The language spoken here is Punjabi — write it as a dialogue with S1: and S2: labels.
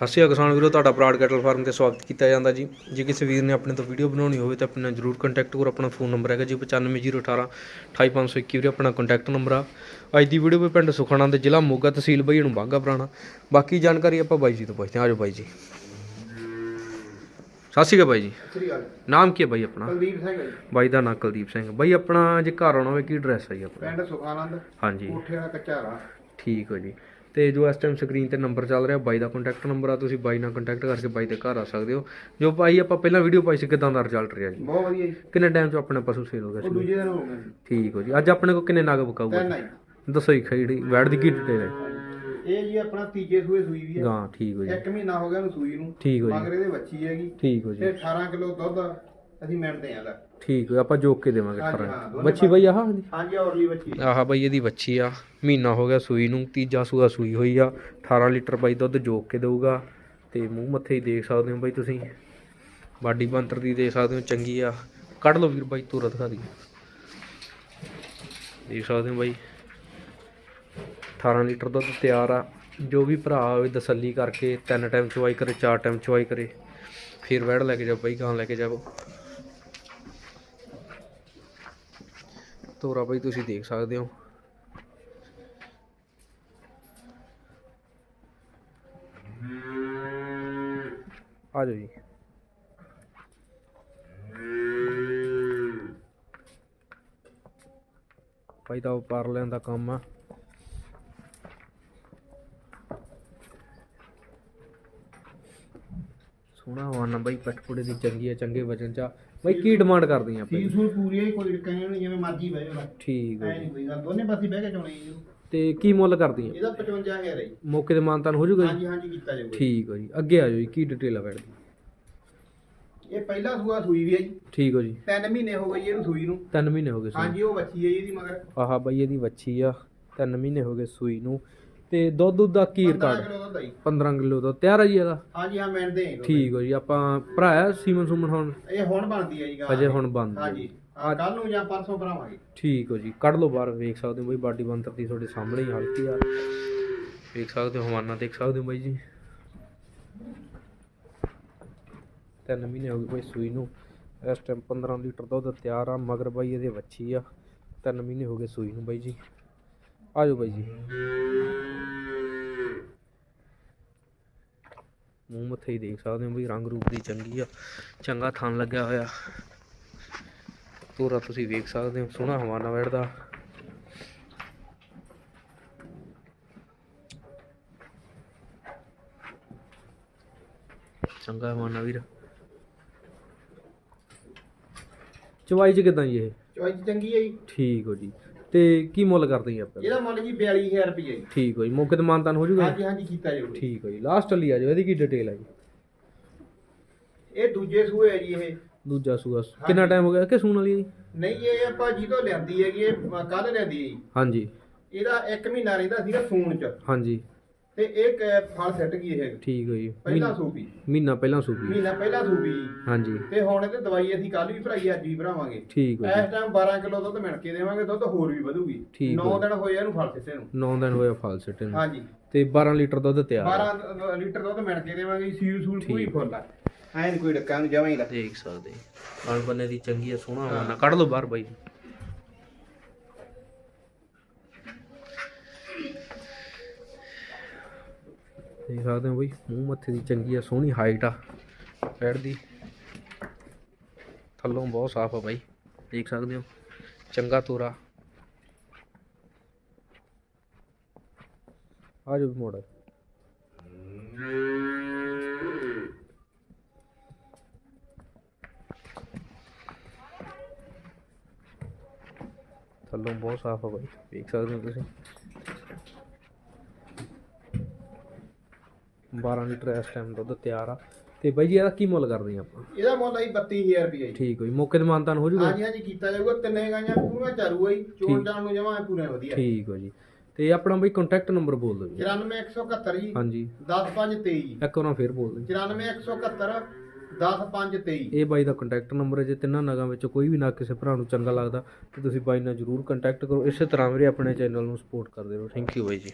S1: ਸਤਿ ਸ਼੍ਰੀ ਅਕਾਲ ਕਿਸਾਨ ਵੀਰੋ ਤੁਹਾਡਾ ਬਰਾਡ ਕੈਟਲ ਫਾਰਮ ਤੇ ਸਵਾਗਤ ਕੀਤਾ ਜਾਂਦਾ ਜੀ। ਜੇ ਕਿਸੇ ਵੀਰ ਨੇ ਆਪਣੇ ਤੋਂ ਵੀਡੀਓ ਬਣਾਉਣੀ ਹੋਵੇ ਤਾਂ ਆਪਣੇ ਨਾਲ ਜਰੂਰ ਕੰਟੈਕਟ ਕਰੋ। ਆਪਣਾ ਫੋਨ ਨੰਬਰ ਹੈਗਾ ਜੀ 95018 28521 ਵੀਰੇ ਆਪਣਾ ਕੰਟੈਕਟ ਨੰਬਰ ਆ। ਅੱਜ ਦੀ ਵੀਡੀਓ ਵੀ ਪਿੰਡ ਸੁਖਣਾ ਦੇ ਜ਼ਿਲ੍ਹਾ ਮੋਗਾ ਤਹਿਸੀਲ ਬਈ ਨੂੰ ਬਾਗਾ ਪੁਰਾਣਾ। ਬਾਕੀ ਜਾਣਕਾਰੀ ਆਪਾਂ ਬਾਈ ਜੀ ਤੋਂ ਪੁੱਛਦੇ ਹਾਂ। ਆਜੋ ਬਾਈ ਜੀ। ਸਤਿ ਸ਼੍ਰੀ ਅਕਾਲ ਬਾਈ ਜੀ।
S2: ਸ੍ਰੀ ਅਕਾਲ।
S1: ਨਾਮ ਕੀ ਹੈ ਬਾਈ ਆਪਣਾ?
S2: ਕੁਲਦੀਪ ਸਿੰਘ ਹੈ ਜੀ।
S1: ਬਾਈ ਦਾ ਨਾਂ ਕੁਲਦੀਪ ਸਿੰਘ। ਬਾਈ ਆਪਣਾ ਜੇ ਘਰ ਆਉਣਾ ਹੋਵੇ ਕੀ ਐਡਰੈਸ ਹੈ ਜੀ ਆਪਣਾ?
S2: ਪਿੰਡ ਸੁਖਾਨੰਦ
S1: ਹਾਂਜੀ।
S2: ਕੋਠੇ ਵਾਲਾ ਕੱਚਾ ਰਾ
S1: ਠੀਕ ਹੋ ਜੀ। ਤੇ ਜੋ ਇਸ ਟਾਈਮ ਸਕਰੀਨ ਤੇ ਨੰਬਰ ਚੱਲ ਰਿਹਾ ਬਾਈ ਦਾ ਕੰਟੈਕਟ ਨੰਬਰ ਆ ਤੁਸੀਂ ਬਾਈ ਨਾਲ ਕੰਟੈਕਟ ਕਰਕੇ ਬਾਈ ਦੇ ਘਰ ਆ ਸਕਦੇ ਹੋ। ਜੋ ਬਾਈ ਆਪਾਂ ਪਹਿਲਾਂ ਵੀਡੀਓ ਪਾਈ ਸੀ ਕਿਦਾਂ ਦਾ ਰਿਜ਼ਲਟ ਰਿਹਾ ਜੀ?
S2: ਬਹੁਤ ਵਧੀਆ ਜੀ।
S1: ਕਿੰਨੇ ਟਾਈਮ ਚ ਆਪਣੇ ਪਸ਼ੂ ਸੇਲ ਹੋ ਗਏ
S2: ਉਹ ਦੂਜੇ ਦਿਨ ਹੋ ਗਿਆ ਜੀ।
S1: ਠੀਕ ਹੋ ਜੀ। ਅੱਜ ਆਪਣੇ ਕੋਲ ਕਿੰਨੇ ਨਗ ਬਕਾਊਗਾ
S2: ਤਿੰਨ ਆਈ।
S1: ਦੱਸੋ ਜੀ ਖੜੀ ਵੈੜ ਦੀ ਕੀ ਡਿਟੇਲ ਹੈ?
S2: ਇਹ ਜੀ ਆਪਣਾ ਤੀਜੇ ਸੂਏ ਸੂਈ ਵੀ ਹੈ
S1: ਹਾਂ ਠੀਕ ਹੋ ਜੀ।
S2: ਇੱਕ ਮਹੀਨਾ ਹੋ ਗਿਆ ਉਹਨੂੰ ਸੂਈ ਨੂੰ।
S1: ਠੀਕ ਹੋ ਜੀ।
S2: ਮਗਰ ਇਹਦੇ ਬੱਚੀ ਹੈਗੀ।
S1: ਠੀਕ ਹੋ ਜੀ।
S2: ਤੇ 18 ਕਿਲੋ ਦੁੱਧ ਅਸੀਂ ਮਿਣਦੇ ਆਂ ਦਾ
S1: ਠੀਕ ਹੋ ਆਪਾਂ ਜੋਕ ਕੇ ਦੇਵਾਂਗੇ
S2: ਹਾਂਜੀ,
S1: ਖਰਾ
S2: ਹਾਂ, ਦੋਨੇ
S1: ਬੱਚੀ ਬਾਈ ਆਹ ਹਾਂਜੀ
S2: ਹਾਂਜੀ ਔਰਲੀ ਬੱਚੀ।
S1: ਆਹ ਬਾਈ ਇਹਦੀ ਬੱਚੀ ਆ। ਮਹੀਨਾ ਹੋ ਗਿਆ ਸੂਈ ਨੂੰ ਤੀਜਾ ਸੂਆ ਸੂਈ ਹੋਈ ਆ। 18 ਲੀਟਰ ਬਾਈ ਦੁੱਧ ਜੋਕ ਕੇ ਦੇਊਗਾ। ਤੇ ਮੂੰਹ ਮੱਥੇ ਹੀ ਦੇਖ ਸਕਦੇ ਹੋ ਬਾਈ ਤੁਸੀਂ। ਬਾਡੀ ਬੰਤਰ ਦੀ ਦੇਖ ਸਕਦੇ ਹੋ ਚੰਗੀ ਆ। ਕੱਢ ਲਓ ਵੀਰ ਬਾਈ ਤੁਰਤ ਦਿਖਾ ਦੀ ਦੇਖ ਸਕਦੇ ਹੋ ਬਾਈ। 18 ਲੀਟਰ ਦੁੱਧ ਤਿਆਰ ਆ। ਜੋ ਵੀ ਭਰਾ ਹੋਵੇ ਤਸੱਲੀ ਕਰਕੇ ਤਿੰਨ ਟਾਈਮ ਚਵਾਈ ਕਰੇ ਚਾਰ ਟਾਈਮ ਚਵਾਈ ਕਰੇ। ਫਿਰ ਵੜ ਲੈ ਕੇ ਜਾਓ ਬਾਈ ਗਾਂ ਲੈ ਕੇ ਜਾਓ ਤੋਰਾ ਬਾਈ ਤੁਸੀਂ ਦੇਖ ਸਕਦੇ ਹੋ। ਆ ਜਾਓ ਜੀ। ਭਾਈ ਤਾਂ ਪਾਰ ਲੈਣ ਦਾ ਕੰਮ ਆ। ਸੋਹਣਾ ਵਾਨਾ ਬਾਈ ਪਟਪੁੜੇ ਦੀ ਚੰਗੀ ਆ ਚੰਗੇ ਵਜਨ ਚ ਆ। ਬਾਈ ਕੀ ਡਿਮਾਂਡ ਕਰਦੀਆਂ ਆਪਾਂ
S2: ਫੀਸ ਸੂਈ ਪੂਰੀ ਹੈ ਕੋਈ ਕਹਿੰਦੇ ਨਹੀਂ ਜਿਵੇਂ ਮਰਜ਼ੀ ਬਹਿ ਜਾਓ
S1: ਠੀਕ ਹੈ
S2: ਨਹੀਂ ਕੋਈ ਗੱਲ ਦੋਨੇ ਪਾਸੇ ਬਹਿ ਕੇ ਚੋਣੇ ਜੀ
S1: ਤੇ ਕੀ ਮੁੱਲ ਕਰਦੀਆਂ
S2: ਇਹਦਾ 55000 ਹੈ ਜੀ।
S1: ਮੌਕੇ ਤੇ ਮਾਨਤਾਨ ਹੋ ਜਾਊਗਾ ਜੀ?
S2: ਹਾਂਜੀ ਹਾਂਜੀ ਕੀਤਾ ਜਾਊਗਾ
S1: ਠੀਕ ਹੋ ਜੀ। ਅੱਗੇ ਆ ਜਾਓ ਜੀ ਕੀ ਡਿਟੇਲ ਆ ਬੈਠਦੀ
S2: ਇਹ ਪਹਿਲਾ ਸੂਆ ਸੂਈ ਵੀ ਹੈ ਜੀ।
S1: ਠੀਕ ਹੋ ਜੀ।
S2: ਤਿੰਨ ਮਹੀਨੇ ਹੋ ਗਏ ਜੀ ਇਹਨੂੰ ਸੂਈ ਨੂੰ।
S1: ਤਿੰਨ ਮਹੀਨੇ ਹੋ ਗਏ ਸੂਈ
S2: ਹਾਂਜੀ ਉਹ ਬੱਚੀ ਹੈ ਜੀ ਇਹਦੀ ਮਗਰ।
S1: ਆਹਾ ਬਾਈ ਇਹਦੀ ਵੱਛੀ ਆ। ਤਿੰਨ ਮਹੀਨੇ ਹੋ ਗਏ ਸੂਈ ਨੂੰ। ਤੇ ਦੁੱਧ ਦੁੱਧ ਦਾ ਕੀ
S2: 15
S1: ਰਿਕਾਰਡ
S2: ਕਿਲੋ ਦੁੱਧ ਆ ਜੀ।
S1: 15 ਕਿਲੋ ਦਾ ਤਿਆਰ ਆ ਜੀ ਇਹਦਾ?
S2: ਹਾਂਜੀ ਹਾਂ ਮਿਲਦੇ ਹਾਂ
S1: ਠੀਕ ਹੋ ਜੀ ਆਪਾਂ ਭਰਾਇਆ ਸੀਮਨ ਸੁਮਨ ਹੁਣ?
S2: ਇਹ ਹੁਣ ਬਣਦੀ ਹੈ ਜੀ ਗਾਂ।
S1: ਅਜੇ ਹੁਣ ਹੈ।
S2: ਹਾਂਜੀ। ਕੱਲ ਨੂੰ ਜਾਂ ਪਰਸੋਂ ਭਰਾਵਾਂਗੇ।
S1: ਠੀਕ ਹੋ ਜੀ ਕੱਢ ਲਓ ਬਾਹਰ ਵੇਖ ਸਕਦੇ ਹੋ ਬਾਈ ਬਾਡੀ ਬੰਤਰ ਦੀ ਤੁਹਾਡੇ ਸਾਹਮਣੇ ਹੀ ਹਲਕੀ ਆ। ਵੇਖ ਸਕਦੇ ਹੋ ਹਵਾਨਾ ਦੇਖ ਸਕਦੇ ਹੋ ਬਾਈ ਜੀ। ਤਿੰਨ ਮਹੀਨੇ ਹੋ ਗਏ ਬਾਈ ਸੂਈ ਨੂੰ। ਇਸ ਟਾਈਮ 15 ਲੀਟਰ ਦੁੱਧ ਤਿਆਰ ਆ ਮਗਰ ਬਾਈ ਇਹਦੇ ਵੱਛੀ ਆ। ਤਿੰਨ ਮਹੀਨੇ ਹੋ ਗਏ ਸੂਈ ਨੂੰ ਬਾਈ ਜੀ। ਆ ਜਾਓ ਬਾਈ ਜੀ। ਮੂੰਹ ਮੱਥੇ ਹੀ ਦੇਖ ਸਕਦੇ ਹੋ ਬਈ ਰੰਗ ਰੂਪ ਦੀ ਚੰਗੀ ਆ। ਚੰਗਾ ਥਣ ਲੱਗਿਆ ਹੋਇਆ। ਤੋਰਾ ਤੁਸੀਂ ਵੇਖ ਸਕਦੇ ਹੋ ਸੋਹਣਾ ਹਵਾਨਾ ਵੜਦਾ ਚੰਗਾ ਹਵਾਨਾ ਵੀਰ। ਚਵਾਈ ਚ ਕਿਦਾਂ ਜੀ ਇਹ?
S2: ਚੋਈ ਚੰਗੀ ਹੈ ਜੀ।
S1: ਠੀਕ ਹੋ ਜੀ। ਤੇ ਕੀ ਮੁੱਲ ਕਰਦੇ ਜੀ ਆਪਾਂ?
S2: ਇਹਦਾ ਮੁੱਲ ਜੀ 42000 ਰੁਪਏ ਜੀ।
S1: ਠੀਕ ਹੋ ਜੀ ਮੌਕੇ ਤੇ ਮਾਨਤਾਨ ਹੋ ਜੂਗਾ
S2: ਹਾਂਜੀ ਹਾਂਜੀ ਕੀਤਾ ਜਾਊਗਾ।
S1: ਠੀਕ ਹੋ ਜੀ ਲਾਸਟ ਵਾਲੀ ਆ ਜਾਓ ਇਹਦੀ ਕੀ ਡਿਟੇਲ ਹੈ ਜੀ?
S2: ਇਹ ਦੂਜੇ ਸੂਏ ਹੈ ਜੀ ਇਹ।
S1: ਦੂਜਾ ਸੂਆ ਕਿੰਨਾ ਟਾਈਮ ਹੋ ਗਿਆ ਕਿ ਸੂਣ ਵਾਲੀ ਜੀ?
S2: ਨਹੀਂ ਇਹ ਆਪਾਂ ਜਿਹਤੋਂ ਲਿਆਂਦੀ ਹੈਗੀ ਇਹ ਕੱਲ ਲਿਆਂਦੀ ਹੈ ਜੀ।
S1: ਹਾਂਜੀ।
S2: ਇਹਦਾ 1 ਮਹੀਨਾ ਰਹਿੰਦਾ ਸੀਗਾ ਸੂਣ ਚ।
S1: ਹਾਂਜੀ।
S2: ਤੇ ਇਹ ਕ- ਫਲ ਸੱਟ ਗਈ ਇਹ।
S1: ਠੀਕ ਹੋ ਜੀ
S2: ਪਹਿਲਾ ਸੂਪੀ
S1: ਮਹੀਨਾ ਪਹਿਲਾਂ ਸੂਪੀ
S2: ਮਹੀਨਾ ਪਹਿਲਾ ਸੂਪੀ
S1: ਹਾਂਜੀ।
S2: ਤੇ ਹੁਣ ਇਹਦੇ ਦਵਾਈ ਅਸੀਂ ਕੱਲ ਵੀ ਭਰਾਈ ਅੱਜ ਵੀ ਭਰਾਵਾਂਗੇ।
S1: ਠੀਕ ਹੋ ਜੀ
S2: ਇਸ ਟਾਈਮ 12 ਕਿਲੋ ਦੁੱਧ ਮਿਣ ਕੇ ਦੇਵਾਂਗੇ ਦੁੱਧ ਹੋਰ ਵੀ ਵਧੂਗੀ।
S1: ਠੀਕ
S2: 9
S1: ਹੈ।
S2: ਦਿਨ ਹੋਏ ਇਹਨੂੰ ਫਲ ਸਿੱਟੇ ਨੂੰ।
S1: 9 ਦਿਨ ਹੋਇਆ ਫਾਲ ਸਿੱਟੇ ਨੂੰ।
S2: ਹਾਂਜੀ।
S1: ਤੇ 12 ਲੀਟਰ ਦੁੱਧ ਤਿਆਰ ਆ।
S2: 12 ਲੀਟਰ ਦੁੱਧ ਮਿਣ ਕੇ ਦੇਵਾਂਗੇ ਸੀਲ ਸੂਲ ਕੋਈ। ਫੁੱਲ ਆ। ਐਨ ਕੋਈ ਡੱਕਾ ਨੂੰ ਜਮਾਂ ਹੀ
S1: ਦੇਖ ਸਕਦੇ। ਕਣ ਬੰਨੇ ਦੀ ਚੰਗੀ ਆ ਸੋਹਣਾ ਹਵਾਨਾ ਕੱਢ ਲਓ ਬਾਹਰ ਬਾਈ। ਦੇਖ ਸਕਦੇ ਹੋ ਬਈ, ਮੂੰਹ ਮੱਥੇ ਦੀ ਚੰਗੀ ਆ, ਸੋਹਣੀ ਹਾਈਟ ਆ। ਪੈੜ ਦੀ ਥੱਲੋਂ ਬਹੁਤ ਸਾਫ਼ ਆ ਬਾਈ, ਦੇਖ ਸਕਦੇ ਹੋ, ਚੰਗਾ ਤੋਰਾ। ਆ ਜਾਓ ਮੋੜ। ਥੱਲੋਂ ਬਹੁਤ ਸਾਫ਼ ਆ ਬਾਈ, ਦੇਖ ਸਕਦੇ ਹੋ ਤੁਸੀਂ। 12 ਲੀਟਰ ਇਸ ਟਾਈਮ ਦੁੱਧ ਤਿਆਰ ਆ। ਤੇ ਬਾਈ ਜੀ ਇਹਦਾ ਕੀ ਮੁੱਲ ਕਰਦੇ ਆ ਆਪਾਂ?
S2: ਇਹਦਾ ਮੁੱਲ ਆਈ 32000 ਰੁਪਏ ਜੀ।
S1: ਠੀਕ ਹੋਈ ਮੌਕੇ ਤੇ ਮਾਨਤਾਨ ਹੋ ਜੂਗਾ?
S2: ਹਾਂਜੀ ਹਾਂਜੀ ਕੀਤਾ ਜਾਊਗਾ। ਤਿੰਨੇ ਗਾਈਆਂ ਪੂਰੀਆਂ ਚਾਰੂ ਆਈ ਚੋਣ ਜਾਣ ਨੂੰ ਜਮਾਂ ਪੂਰੇ ਵਧੀਆ।
S1: ਠੀਕ ਹੋ ਜੀ। ਤੇ ਆਪਣਾ ਬਈ ਕੰਟੈਕਟ ਨੰਬਰ ਬੋਲ ਦਿਓ ਜੀ।
S2: 94171 ਜੀ।
S1: ਹਾਂਜੀ।
S2: 10523 ਜੀ।
S1: ਇੱਕ ਵਾਰ ਫੇਰ ਬੋਲ ਦਿਓ
S2: 94171 10523
S1: ਇਹ ਬਾਈ ਦਾ ਕੰਟੈਕਟ ਨੰਬਰ ਹੈ। ਜੇ ਤਿੰਨਾਂ ਨਗਾਂ ਵਿੱਚੋਂ ਕੋਈ ਵੀ ਨਾ ਕਿਸੇ ਭਰਾ ਨੂੰ ਚੰਗਾ ਲੱਗਦਾ ਤੇ ਤੁਸੀਂ ਬਾਈ ਨਾਲ ਜਰੂਰ ਕੰਟੈਕਟ ਕਰੋ। ਇਸੇ ਤਰ੍ਹਾਂ ਵੀਰੇ ਆਪਣੇ ਚੈਨਲ ਨੂੰ ਸਪੋਰਟ ਕਰਦੇ ਰਹੋ। ਥੈਂਕ ਯੂ ਬਾਈ ਜੀ।